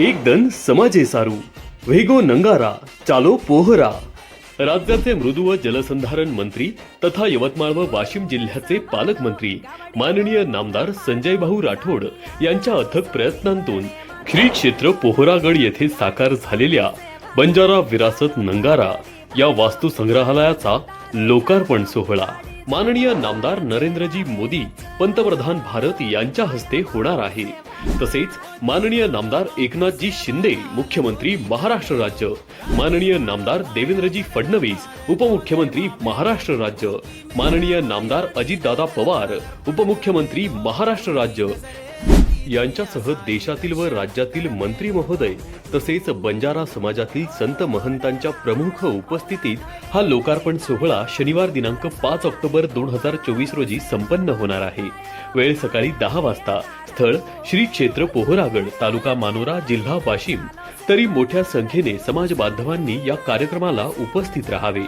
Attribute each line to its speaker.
Speaker 1: एक दन समाजे सारू. वेगो नंगारा चालो पोहरा. राज्याचे मृदू व जलसंधारण मंत्री तथा यवतमाळ व वाशिम जिल्ह्याचे पालकमंत्री माननीय नामदार संजय भाऊ राठोड यांच्या अथक प्रयत्नांतून श्री क्षेत्र पोहरागड येथे साकार झालेल्या बंजारा विरासत नंगारा या वास्तू संग्रहालयाचा लोकार्पण सोहळा. माननीय नामदार नरेंद्रजी मोदी पंतप्रधान भारत यांच्या हस्ते होणार आहे. तसेच माननीय नामदार एकनाथजी शिंदे मुख्यमंत्री महाराष्ट्र राज्य. माननीय नामदार देवेंद्रजी फडणवीस उपमुख्यमंत्री महाराष्ट्र राज्य. माननीय नामदार अजितदादा पवार उपमुख्यमंत्री महाराष्ट्र राज्य. यांच्यासह देशातील व राज्यातील मंत्री महोदय तसेच बंजारा समाजातील संत महंतांच्या प्रमुख उपस्थितीत हा लोकार्पण सोहळा शनिवार दिनांक पाच ऑक्टोबर दोन हजार चोवीस रोजी संपन्न होणार आहे. वेळ सकाळी दहा वाजता. स्थळ श्री क्षेत्र पोहरागड तालुका मानोरा जिल्हा वाशिम. तरी मोठ्या संख्येने समाज बांधवांनी या कार्यक्रमाला उपस्थित राहावे.